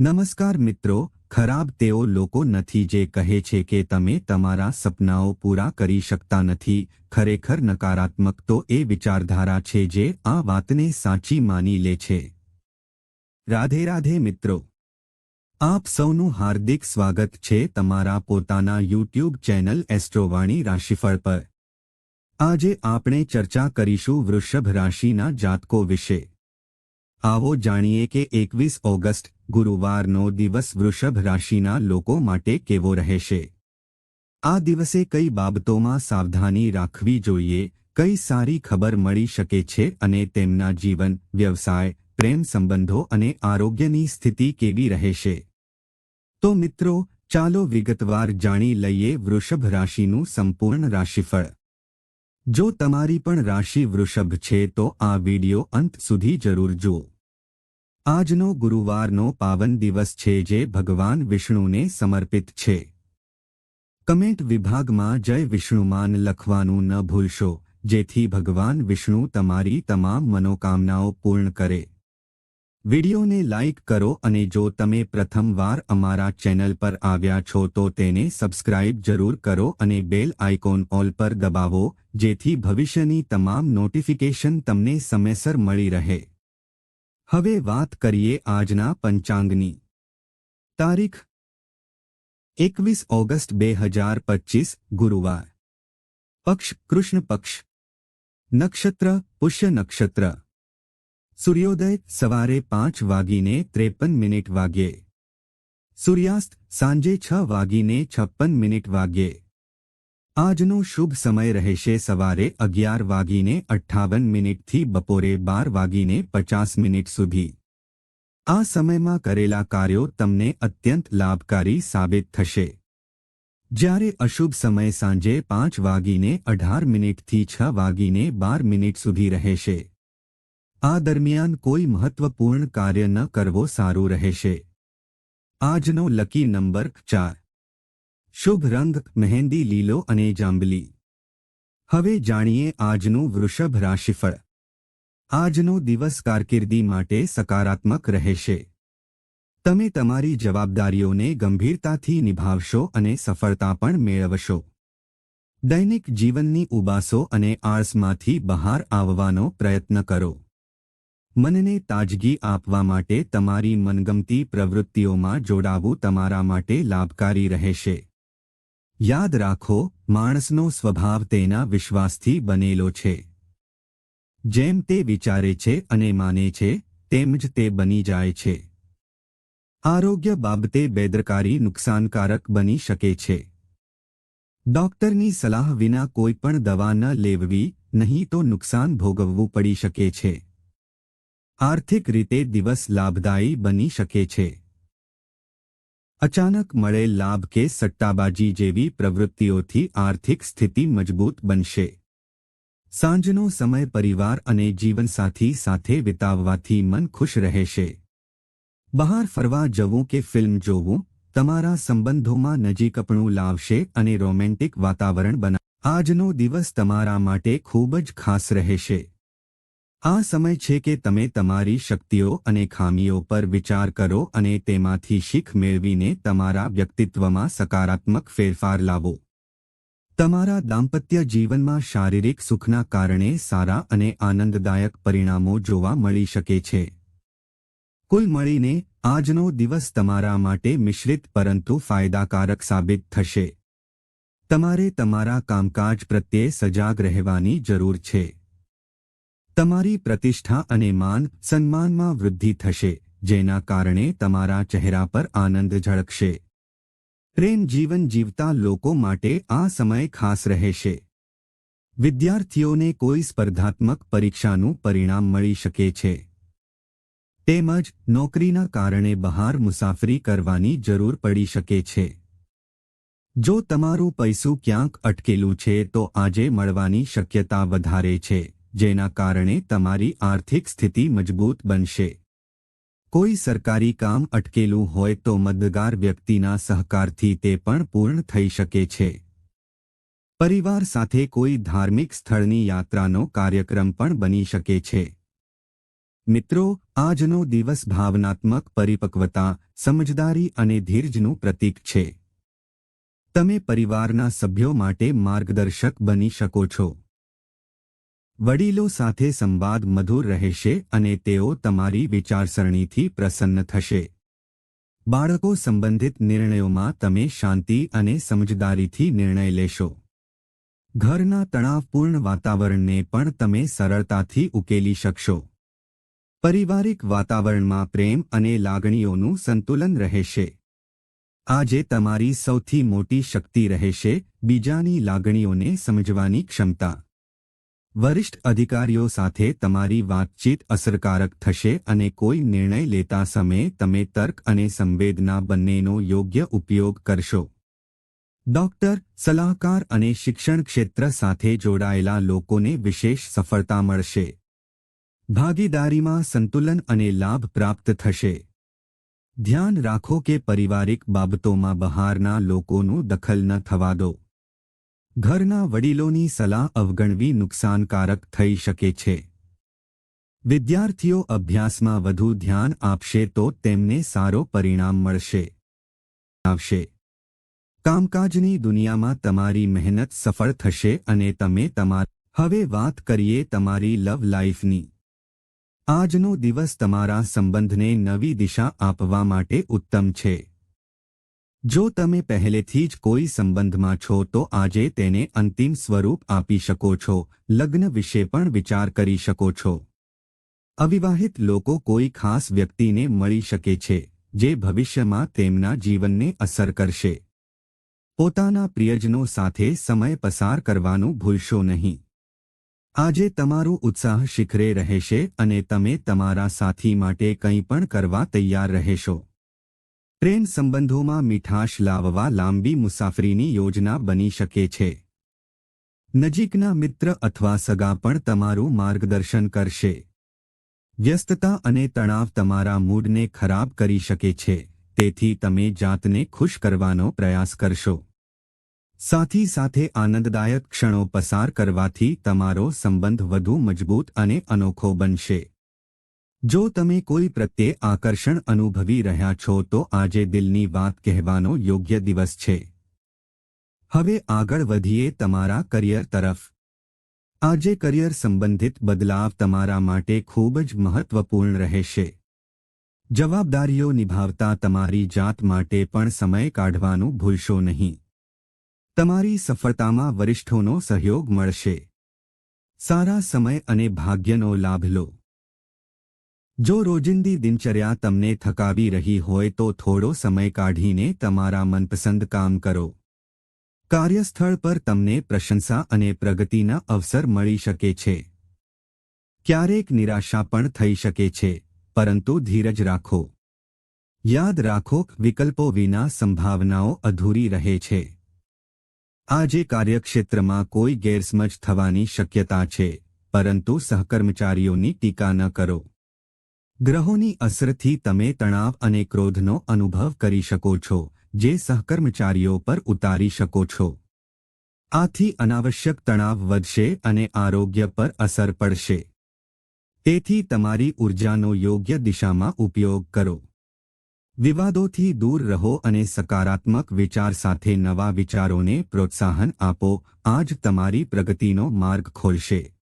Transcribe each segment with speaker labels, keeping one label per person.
Speaker 1: નમસ્કાર મિત્રો, ખરાબ તેઓ લોકો નથી જે કહે છે કે તમે તમારા સપનાઓ પૂરા કરી શકતા નથી, ખરેખર નકારાત્મક તો એ વિચારધારા છે જે આ વાતને સાચી માની લે છે. રાધે રાધે મિત્રો. આપ સૌનું હાર્દિક સ્વાગત છે તમારા પોતાના યુટ્યુબ ચેનલ એસ્ટ્રોવાણી રાશિફળ પર. આજે આપણે ચર્ચા કરીશું વૃષભ રાશિના જાતકો વિશે. આવો જાણીએ કે એકવીસ ઓગસ્ટ, ગુરુવારનો દિવસ વૃષભ રાશિના લોકો માટે કેવો રહેશે? આ દિવસે કઈ બાબતોમાં સાવધાની રાખવી જોઈએ, કઈ સારી ખબર મળી શકે છે અને તેમના જીવન, વ્યવસાય, પ્રેમ સંબંધો અને આરોગ્યની સ્થિતિ કેવી રહેશે? તો મિત્રો, ચાલો વિગતવાર જાણી લઈએ વૃષભ રાશિનું સંપૂર્ણ રાશિફળ. જો તમારી પણ રાશિ વૃષભ છે તો આ વિડિયો અંત સુધી જરૂર જુઓ. આજનો ગુરુવારનો પાવન દિવસ છે જે ભગવાન વિષ્ણુને સમર્પિત છે. કમેન્ટ વિભાગમાં જય વિષ્ણુમાન લખવાનું ન ભૂલશો, જેથી ભગવાન વિષ્ણુ તમારી તમામ મનોકામનાઓ પૂર્ણ કરે. વિડિયોને લાઇક કરો અને જો તમે પ્રથમવાર અમારા ચેનલ પર આવ્યા છો તો તેને સબસ્ક્રાઇબ જરૂર કરો અને બેલ આઇકોન ઓલ પર દબાવો, જેથી ભવિષ્યની તમામ નોટિફિકેશન તમને સમયસર મળી રહે. હવે વાત કરીએ આજના પંચાંગની. તારીખ એકવીસ ઓગસ્ટ બે હજાર પચીસ, ગુરુવાર. પક્ષ, કૃષ્ણ પક્ષ. નક્ષત્ર, પુષ્ય નક્ષત્ર. સૂર્યોદય સવારે પાંચ વાગીને ત્રેપન મિનિટ વાગ્યે. સૂર્યાસ્ત સાંજે છ વાગીને છપ્પન મિનિટ વાગ્યે. આજનો શુભ સમય રહેશે સવારે અગિયાર વાગીને અઠ્ઠાવન મિનિટથી બપોરે બાર વાગીને પચાસ મિનિટ સુધી. આ સમયમાં કરેલા કાર્યો તમને અત્યંત લાભકારી સાબિત થશે. જ્યારે અશુભ સમય સાંજે પાંચ વાગીને અઢાર મિનિટથી છ વાગીને બાર મિનિટ સુધી રહેશે. આ દરમિયાન કોઈ મહત્વપૂર્ણ કાર્ય ન કરવો સારું રહેશે. આજનો લકી નંબર ચાર. શુભ રંગ, મહેંદી, લીલો અને જાંબલી. હવે જાણીએ આજનું વૃષભ રાશિફળ. આજનો દિવસ કારકિર્દી માટે સકારાત્મક રહેશે. તમે તમારી જવાબદારીઓને ગંભીરતાથી નિભાવશો અને સફળતા પણ મેળવશો. દૈનિક જીવનની ઉબાસો અને આળસમાંથી બહાર આવવાનો પ્રયત્ન કરો. મનને તાજગી આપવા માટે તમારી મનગમતી પ્રવૃત્તિઓમાં જોડાવું તમારા માટે લાભકારી રહેશે. યાદ રાખો, માણસનો સ્વભાવ તેના વિશ્વાસથી બનેલો છે. જેમ તે વિચારે છે અને માને છે, તેમ જ તે બની જાય છે. આરોગ્ય બાબતે બેદરકારી નુકસાનકારક બની શકે છે. ડોક્ટરની સલાહ વિના કોઈ પણ દવા ન લેવવી નહીં તો નુકસાન ભોગવવું પડી શકે છે. આર્થિક રીતે દિવસ લાભદાયી બની શકે છે. અચાનક મળેલ લાભ કે સટ્ટાબાજી જેવી પ્રવૃત્તિઓથી આર્થિક સ્થિતિ મજબૂત બનશે. સાંજનો સમય પરિવાર અને જીવનસાથી સાથે વિતાવવાથી મન ખુશ રહેશે. બહાર ફરવા જવું કે ફિલ્મ જોવું, તમારા સંબંધોમાં નજીકપણું લાવશે અને રોમેન્ટિક વાતાવરણ બના. આજનો દિવસ તમારા માટે ખૂબ જ ખાસ રહેશે. આ સમય છે કે તમે તમારી શક્તિઓ અને ખામીઓ પર વિચાર કરો અને તેમાંથી શીખ મેળવીને તમારા વ્યક્તિત્વમાં સકારાત્મક ફેરફાર લાવો. તમારા દાંપત્ય જીવનમાં શારીરિક સુખના કારણે સારા અને આનંદદાયક પરિણામો જોવા મળી શકે છે. કુલ મળીને, આજનો દિવસ તમારા માટે મિશ્રિત પરંતુ ફાયદાકારક સાબિત થશે. તમારે તમારા કામકાજ પ્રત્યે સજાગ રહેવાની જરૂર છે. તમારી પ્રતિષ્ઠા અને માન સન્માનમાં વૃદ્ધિ થશે, જેના કારણે તમારા ચહેરા પર આનંદ ઝળકશે. પ્રેમ જીવન જીવતા લોકો માટે આ સમય ખાસ રહેશે. વિદ્યાર્થીઓને કોઈ સ્પર્ધાત્મક પરીક્ષાનું પરિણામ મળી શકે છે. તેમજ નોકરીના કારણે બહાર મુસાફરી કરવાની જરૂર પડી શકે છે. જો તમારું પૈસું ક્યાંક અટકેલું છે તો આજે મળવાની શક્યતા વધારે છે. જેના કારણે તમારી આર્થિક સ્થિતિ મજબૂત બનશે. કોઈ સરકારી કામ અટકેલું હોય તો મદદગાર વ્યક્તિના સહકારથી તે પણ પૂર્ણ થઈ શકે છે. પરિવાર સાથે કોઈ ધાર્મિક સ્થળની યાત્રાનો કાર્યક્રમ પણ બની શકે છે. મિત્રો, આજનો દિવસ ભાવનાત્મક પરિપક્વતા, સમજદારી અને ધીરજનું પ્રતીક છે. તમે પરિવારના સભ્યો માટે માર્ગદર્શક બની શકો છો. વડીલો સાથે સંવાદ મધુર રહેશે અને તેઓ તમારી વિચારસરણીથી પ્રસન્ન થશે. બાળકો સંબંધિત નિર્ણયોમાં તમે શાંતિ અને સમજદારીથી નિર્ણય લેશો. ઘરના તણાવપૂર્ણ વાતાવરણને પણ તમે સરળતાથી ઉકેલી શકશો. પારિવારિક વાતાવરણમાં પ્રેમ અને લાગણીઓનું સંતુલન રહેશે. આજે તમારી સૌથી મોટી શક્તિ રહેશે બીજાની લાગણીઓને સમજવાની ક્ષમતા. વરિષ્ઠ અધિકારીઓ સાથે તમારી વાતચીત અસરકારક થશે અને કોઈ નિર્ણય લેતા સમયે તમે તર્ક અને સંવેદના બંનેનો યોગ્ય ઉપયોગ કરશો. ડોક્ટર, સલાહકાર અને શિક્ષણ ક્ષેત્ર સાથે જોડાયેલા લોકોને વિશેષ સફળતા મળશે. ભાગીદારીમાં સંતુલન અને લાભ પ્રાપ્ત થશે. ધ્યાન રાખો કે પારિવારિક બાબતોમાં બહારના લોકોનું દખલ ન થવા દો. ઘરના વડીલોની સલાહ અવગણવી નુકસાનકારક થઈ શકે છે. વિદ્યાર્થીઓ અભ્યાસમાં વધુ ધ્યાન આપશે તો તેમને સારો પરિણામ મળશે. આવશે. કામકાજની દુનિયામાં તમારી મહેનત સફળ થશે અને તમે તમાર હવે વાત કરીએ તમારી લવ લાઈફની. આજનો દિવસ તમારા સંબંધને નવી દિશા આપવા માટે ઉત્તમ છે. જો તમે પહેલેથી જ કોઈ સંબંધમાં છો, તો આજે તેને અંતિમ સ્વરૂપ આપી શકો છો, લગ્ન વિશે પણ વિચાર કરી શકો છો. અવિવાહિત લોકો કોઈ ખાસ વ્યક્તિને મળી શકે છે, જે ભવિષ્યમાં તેમના જીવનને અસર કરશે. પોતાના પ્રિયજનો સાથે સમય પસાર કરવાનું ભૂલશો નહીં. આજે તમારું ઉત્સાહ શિખરે રહેશે અને તમે તમારા સાથી માટે કંઈ પણ કરવા તૈયાર રહેશો. પ્રેમ સંબંધોમાં મીઠાશ લાવવા લાંબી મુસાફરીની યોજના બની શકે છે. નજીકના મિત્ર અથવા સગા પણ તમારું માર્ગદર્શન કરશે. વ્યસ્તતા અને તણાવ તમારા મૂડને ખરાબ કરી શકે છે, તેથી તમે જાતને ખુશ કરવાનો પ્રયાસ કરશો. સાથી સાથે આનંદદાયક ક્ષણો પસાર કરવાથી તમારો સંબંધ વધુ મજબૂત અને અનોખો બનશે. જો તમે કોઈ પ્રત્યે આકર્ષણ અનુભવી રહ્યા છો, તો આજે દિલની વાત કહેવાનો યોગ્ય દિવસ છે. હવે આગળ વધીએ તમારા કરિયર તરફ. આજે કરિયર સંબંધિત બદલાવ તમારા માટે ખૂબ જ મહત્વપૂર્ણ રહેશે. જવાબદારીઓ નિભાવતા તમારી જાત માટે પણ સમય કાઢવાનું ભૂલશો નહીં. તમારી સફળતામાં વરિષ્ઠોનો સહયોગ મળશે. સારા સમય અને ભાગ્યનો લાભ લો. જો રોજિંદી દિનચર્યા તમને થકાવી રહી હોય તો થોડો સમય કાઢીને તમારા મનપસંદ કામ કરો. કાર્યસ્થળ પર તમને પ્રશંસા અને પ્રગતિના અવસર મળી શકે છે. ક્યારેક નિરાશા પણ થઈ શકે છે, પરંતુ ધીરજ રાખો. યાદ રાખો વિકલ્પો વિના સંભાવનાઓ અધૂરી રહે છે. આજે કાર્યક્ષેત્રમાં કોઈ ગેરસમજ થવાની શક્યતા છે, પરંતુ સહકર્મચારીઓની ટીકા ન કરો. ગ્રહોની અસરથી તમે તણાવ અને ક્રોધનો અનુભવ કરી શકો છો, જે સહકર્મચારીઓ પર ઉતારી શકો છો. આથી અનાવશ્યક તણાવ વધશે અને આરોગ્ય પર અસર પડશે. તેથી તમારી ઊર્જાનો યોગ્ય દિશામાં ઉપયોગ કરો. વિવાદોથી દૂર રહો અને સકારાત્મક વિચાર સાથે નવા વિચારોને પ્રોત્સાહન આપો, આજ તમારી પ્રગતિનો માર્ગ ખોલશે.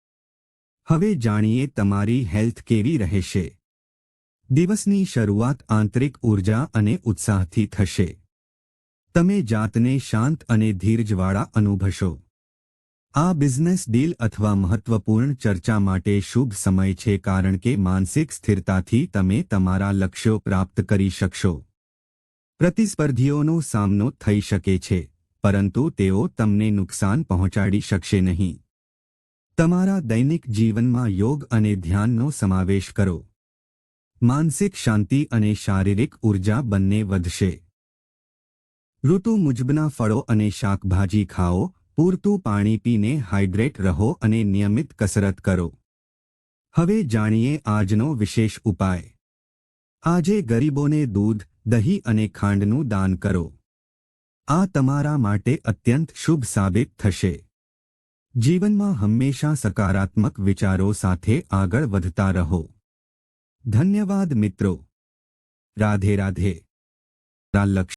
Speaker 1: હવે જાણીએ તમારી હેલ્થ કેવી રહેશે. દિવસની શરૂઆત આંતરિક ઊર્જા અને ઉત્સાહથી થશે. તમે જાતને શાંત અને ધીરજવાળા અનુભવશો. આ બિઝનેસ ડીલ અથવા મહત્વપૂર્ણ ચર્ચા માટે શુભ સમય છે કારણ કે માનસિક સ્થિરતાથી તમે તમારા લક્ષ્યો પ્રાપ્ત કરી શકશો. પ્રતિસ્પર્ધીઓનો સામનો થઈ શકે છે, પરંતુ તેઓ તમને નુકસાન પહોંચાડી શકશે નહીં. તમારા દૈનિક જીવનમાં યોગ અને ધ્યાનનો સમાવેશ કરો. માનસિક શાંતિ અને શારીરિક ઊર્જા બંને વધશે. ઋતુ મુજબના ફળો અને શાકભાજી ખાઓ, પૂરતું પાણી પીને હાઇડ્રેટ રહો અને નિયમિત કસરત કરો. હવે જાણીએ આજનો વિશેષ ઉપાય. આજે ગરીબોને દૂધ, દહીં અને ખાંડનું દાન કરો. આ તમારા માટે અત્યંત શુભ સાબિત થશે. જીવનમાં હંમેશા સકારાત્મક વિચારો સાથે આગળ વધતા રહો. ધન્યવાદ મિત્રો. રાધે રાધે. લક્ષ્ય